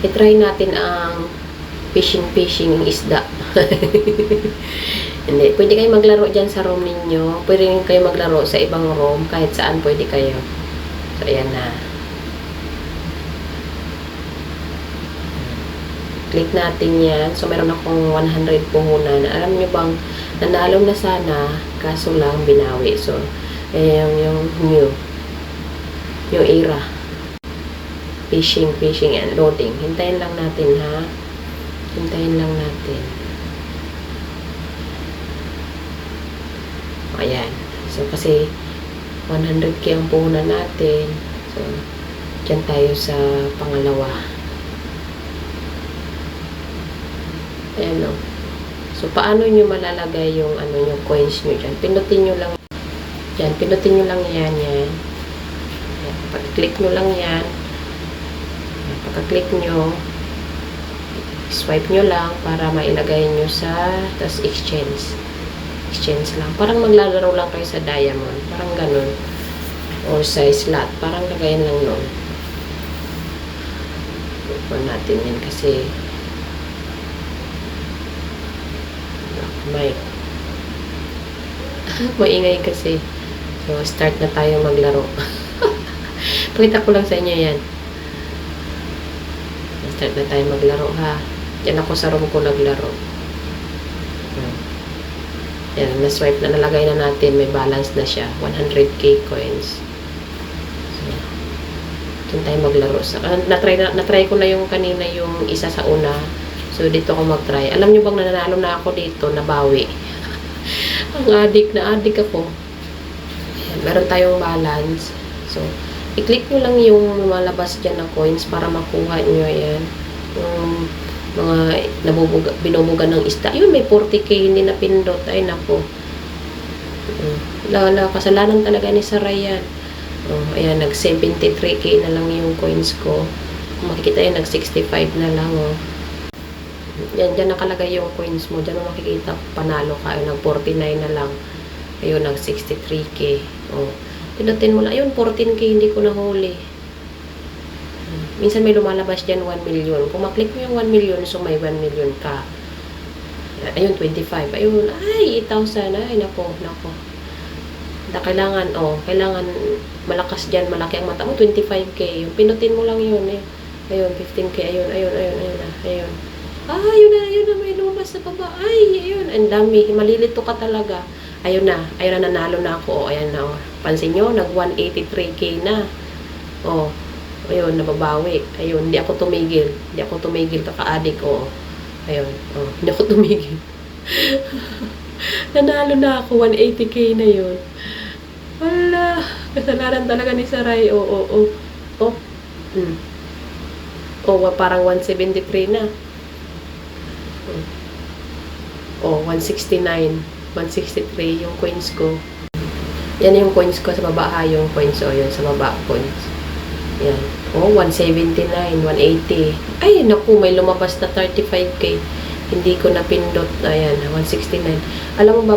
i-try natin ang fishing-fishing ng isda. Hindi, pwede kayo maglaro dyan sa room ninyo. Pwede rin kayo maglaro sa ibang room. Kahit saan pwede kayo. So, ayan na. Click natin yan. So, meron akong 100 puhunan. Alam nyo bang, nanalo na sana, kaso lang binawi. So, ayan yung new. Yung era. Fishing, fishing, and loading. Hintayin lang natin, ha? Hintayin lang natin. Ayan. So, kasi 100k ang puhunan natin. So, dyan tayo sa pangalawa. Ayan o. So, paano nyo malalagay yung ano yung coins nyo dyan? Pinutin nyo lang. Yan, pinutin nyo lang yan, yan. Pag-click nyo lang yan. Pagka-click nyo, swipe nyo lang para mailagay nyo sa tas exchange. Exchange lang. Parang maglalaro lang kayo sa diamond. Parang ganun. Or sa slot. Parang lagayan lang nun. Ipon natin yan kasi may maingay kasi. So, start na tayo maglaro. Pakita ko lang sa inyo yan. Start na tayo maglaro ha. Yan ako sa room ko naglaro. Yan, na-swipe na nalagay na natin. May balance na siya. 100k coins. So, tayo maglaro. Sa, ah, na-try, na, na-try ko na yung kanina yung isa sa una. So, dito ako mag-try. Alam nyo bang nananalo na ako dito, nabawi. Ang adik na adik ako. Ayan, meron tayong balance. So, i-click nyo lang yung lumalabas dyan na coins para makuha nyo. Ayan. Yung mga nabubuga, binubuga ng isda. Yun, may 40k hindi na pindot. Ay, nako. Mm. Lala, kasalanan talaga ni Saray yan. Oh, ayan, nag 73k na lang yung coins ko. Kung makikita yan, nag 65 na lang. Oh. Yan, dyan nakalagay yung coins mo. Dyan mo makikita, panalo ka. Nag 49 na lang. Ayun, nag 63k. Oh. Pinutin mo lang. Ayun, 14k hindi ko nahuli. Minsan may lumalabas dyan 1 million. Kung maklik mo yung 1 million, so may 1 million ka. Ayun, 25. Ayun, ay, 8,000. Ay, nako, nako. Da, kailangan, oh, kailangan malakas dyan, malaki ang mata mo, 25k. Yung pinutin mo lang yun, eh. Ayun, 15k. Ayun, ayun, ayun, ayun, na, ayun. Ah, ayun na, ayun na, may lumabas sa baba. Ay, ayun, ang dami. Malilito ka talaga. Ayun na, ayun na, nanalo na ako. Oh, ayan na, oh. Pansin nyo, nag 183k na. Oh, ayun, nababawi. Ayun, hindi ako tumigil. Hindi ako tumigil, kaka-addict, oh. Ayun, oh, hindi ako tumigil. Nanalo na ako, 180k na yun. Wala, kasalanan talaga ni Saray. Oo, oo, oo. Oh, hmm. Wa- parang 173 na. Oh, 169. 163 yung coins ko. Yan yung coins ko sa baba ha, yung coins o yun sa baba coins. Yan. Oh, 179, 180. Ay, naku, may lumabas na 35k. Hindi ko napindot. Ayan, 169. Alam mo ba,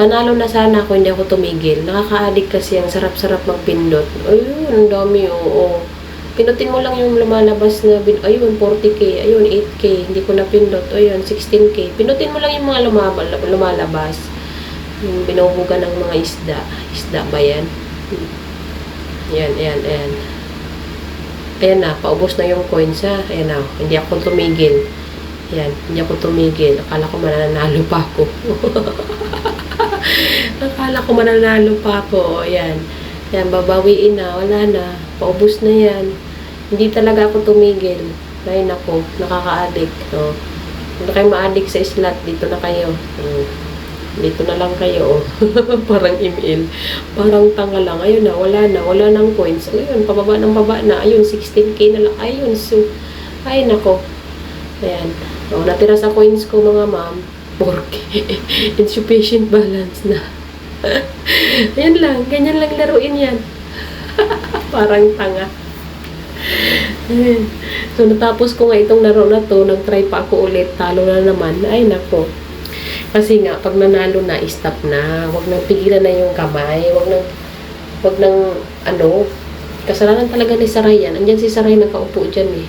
panalo na sana ako, hindi ako tumigil. Nakaka-addict kasi ang sarap-sarap magpindot. Ayun, ang dami, oo. Pinutin mo lang yung lumalabas na, ayun, 40k, ayun, 8k, hindi ko napindot, ayun, 16k. Pinutin mo lang yung mga lumalabas. Yung binubuga ng mga isda. Isda ba yan? Hmm. Yan, yan, yan. Ayan na, paubos na yung coins ha. Ayan na, hindi ako tumigil. Ayan, hindi ako tumigil. Akala ko mananalo pa ako. Akala ko mananalo pa ako. Ayan. Ayan, babawiin na. Wala na. Paubos na yan. Hindi talaga ako tumigil. Ay, nako. Nakaka-addict. So, na kayo ma-addict sa slot, dito na kayo. Hmm. Dito na lang kayo. oh. Parang email. Parang tanga lang. Ayun na, wala na. Wala nang coins. Ayun, pababa ng baba na. Ayun, 16k na lang. Ayun, so, ay, nako. Ayan. O, natira sa coins ko, mga ma'am. 4k. Insufficient balance na. Ayan lang. Ganyan lang laruin yan. Parang tanga. So, natapos ko nga itong laro na to. Nag-try pa ako ulit. Talo na naman. Ay, nako. Kasi nga, pag nanalo na, stop na. Huwag nang pigilan na yung kamay. Huwag nang, huwag nang, ano, kasalanan talaga ni Saray yan. Andyan si Saray nakaupo dyan eh.